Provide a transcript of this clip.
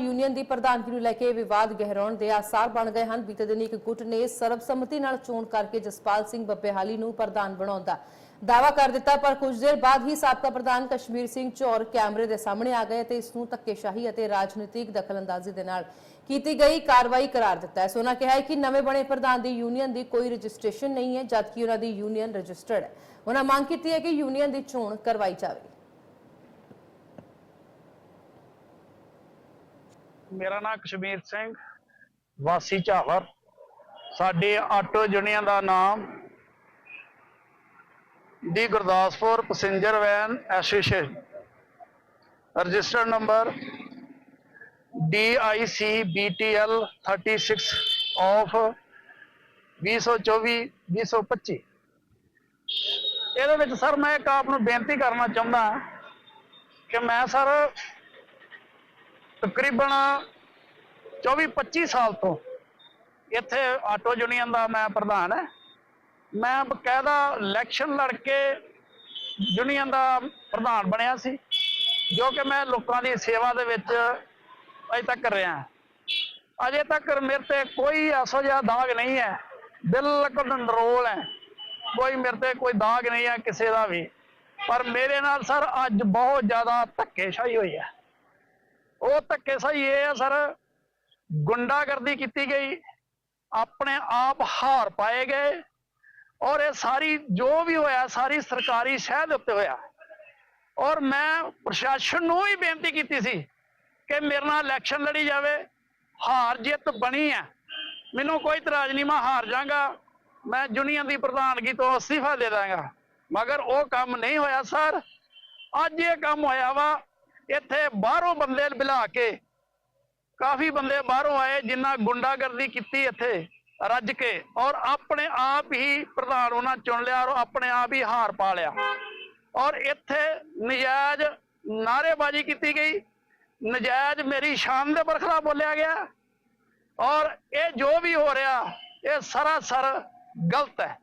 Union ਦੀ ਪ੍ਰਧਾਨਗੀ ਨੂੰ ਲੈ ਕੇ ਵਿਵਾਦ ਗਹਿਰਾਉਣ ਦੇ ਆਸਾਰ ਬਣ ਗਏ ਹਨ। ਬੀਤੇ ਦਿਨ ਇੱਕ ਗੁੱਟ ਨੇ ਸਰਬਸੰਮਤੀ ਨਾਲ ਚੋਣ ਕਰਕੇ ਜਸਪਾਲ ਸਿੰਘ ਬੱਬੇਹਾਲੀ ਨੂੰ ਪ੍ਰਧਾਨ ਬਣਾਉਣ ਦਾ ਦਾਅਵਾ ਕਰ ਦਿੱਤਾ, ਪਰ ਕੁਝ ਦੇਰ ਬਾਅਦ ਹੀ ਸਾਬਕਾ ਪ੍ਰਧਾਨ ਕਸ਼ਮੀਰ ਸਿੰਘ ਚੌਰ ਕੈਮਰੇ ਦੇ ਸਾਹਮਣੇ ਆ ਗਏ ਤੇ ਇਸ ਨੂੰ ਧੱਕੇਸ਼ਾਹੀ ਅਤੇ ਰਾਜਨੀਤਿਕ ਦਖਲਅੰਦਾਜ਼ੀ ਦੇ ਨਾਲ ਕੀਤੀ ਗਈ ਕਾਰਵਾਈ ਕਰਾਰ ਦਿੱਤਾ। ਹੈ ਸੋ ਕਿਹਾ ਹੈ ਕਿ ਨਵੇਂ ਬਣੇ ਪ੍ਰਧਾਨ ਦੀ ਯੂਨੀਅਨ ਦੀ ਕੋਈ ਰਜਿਸਟ੍ਰੇਸ਼ਨ ਨਹੀਂ ਹੈ, ਜਦਕਿ ਉਹਨਾਂ ਦੀ ਯੂਨੀਅਨ ਰਜਿਸਟਰਡ ਹੈ। ਉਹਨਾਂ ਮੰਗ ਕੀਤੀ ਹੈ ਕਿ ਯੂਨੀਅਨ ਦੀ ਚੋਣ ਕਰਵਾਈ ਜਾਵੇ। ਮੇਰਾ ਨਾਮ ਕਸ਼ਮੀਰ ਸਿੰਘ, ਵਾਸੀ ਝਾਵਰ। ਸਾਡੇ ਆਟੋ ਯੂਨੀਅਨ ਦਾ ਨਾਮ ਦੀ Gurdaspur passenger van association. Register number DICBTL 36 of 2024 2025 ਇਹਦੇ ਵਿੱਚ ਸਰ ਮੈਂ ਇੱਕ ਆਪ ਨੂੰ ਬੇਨਤੀ ਕਰਨਾ ਚਾਹੁੰਦਾ ਕਿ ਮੈਂ ਸਰ ਤਕਰੀਬਨ 24-25 ਸਾਲ ਤੋਂ ਇੱਥੇ ਆਟੋ ਯੂਨੀਅਨ ਦਾ ਮੈਂ ਪ੍ਰਧਾਨ ਹੈ। ਮੈਂ ਬਕਾਇਦਾ ਇਲੈਕਸ਼ਨ ਲੜ ਕੇ ਯੂਨੀਅਨ ਦਾ ਪ੍ਰਧਾਨ ਬਣਿਆ ਸੀ, ਜੋ ਕਿ ਮੈਂ ਲੋਕਾਂ ਦੀ ਸੇਵਾ ਦੇ ਵਿੱਚ ਅਜੇ ਤੱਕ ਰਿਹਾ ਅਜੇ ਤੱਕ ਮੇਰੇ ਤੇ ਕੋਈ ਐਸੋ ਜਿਹਾ ਦਾਗ ਨਹੀਂ ਹੈ, ਬਿਲਕੁਲ ਨਰੋਲ ਹੈ। ਕੋਈ ਮੇਰੇ ਤੇ ਕੋਈ ਦਾਗ ਨਹੀਂ ਹੈ ਕਿਸੇ ਦਾ ਵੀ। ਪਰ ਮੇਰੇ ਨਾਲ ਸਰ ਅੱਜ ਬਹੁਤ ਜ਼ਿਆਦਾ ਧੱਕੇਸ਼ਾਹੀ ਹੋਈ ਹੈ। ਉਹ ਧੱਕੇ ਸਹੀ ਇਹ ਆ ਸਰ, ਗੁੰਡਾਗਰਦੀ ਕੀਤੀ ਗਈ, ਆਪਣੇ ਆਪ ਹਾਰ ਪਾਏ ਗਏ, ਔਰ ਇਹ ਸਾਰੀ ਜੋ ਵੀ ਹੋਇਆ, ਸਾਰੀ ਸਰਕਾਰੀ ਸ਼ਹਿ ਦੇ ਉੱਤੇ ਹੋਇਆ। ਔਰ ਮੈਂ ਪ੍ਰਸ਼ਾਸਨ ਨੂੰ ਵੀ ਬੇਨਤੀ ਕੀਤੀ ਸੀ ਕਿ ਮੇਰੇ ਨਾਲ ਇਲੈਕਸ਼ਨ ਲੜੀ ਜਾਵੇ, ਹਾਰ ਜਿੱਤ ਬਣੀ ਹੈ। ਮੈਨੂੰ ਕੋਈ ਇਤਰਾਜ਼ ਨਹੀਂ, ਮੈਂ ਹਾਰ ਜਾਗਾ ਮੈਂ ਯੂਨੀਅਨ ਦੀ ਪ੍ਰਧਾਨਗੀ ਤੋਂ ਅਸਤੀਫਾ ਦੇ ਦਾਂਗਾ। ਮਗਰ ਉਹ ਕੰਮ ਨਹੀਂ ਹੋਇਆ, ਸਰ। ਅੱਜ ਇਹ ਕੰਮ ਹੋਇਆ ਵਾ ਇੱਥੇ ਬਾਹਰੋਂ ਬੰਦੇ ਬਿਲਾ ਕੇ ਕਾਫੀ ਬੰਦੇ ਬਾਹਰੋਂ ਆਏ ਜਿਨ੍ਹਾਂ ਗੁੰਡਾਗਰਦੀ ਕੀਤੀ ਇੱਥੇ ਰੱਜ ਕੇ ਔਰ ਆਪਣੇ ਆਪ ਹੀ ਪ੍ਰਧਾਨ ਉਹਨਾਂ ਚੁਣ ਲਿਆ ਔਰ ਆਪਣੇ ਆਪ ਹੀ ਹਾਰ ਪਾ ਲਿਆ। ਔਰ ਇੱਥੇ ਨਜਾਇਜ਼ ਨਾਅਰੇਬਾਜ਼ੀ ਕੀਤੀ ਗਈ। ਨਜਾਇਜ਼ ਮੇਰੀ ਸ਼ਾਨ ਦੇ ਬਰਖਲਾ ਬੋਲਿਆ ਗਿਆ। ਔਰ ਇਹ ਜੋ ਵੀ ਹੋ ਰਿਹਾ, ਇਹ ਸਰਾਸਰ ਗਲਤ ਹੈ।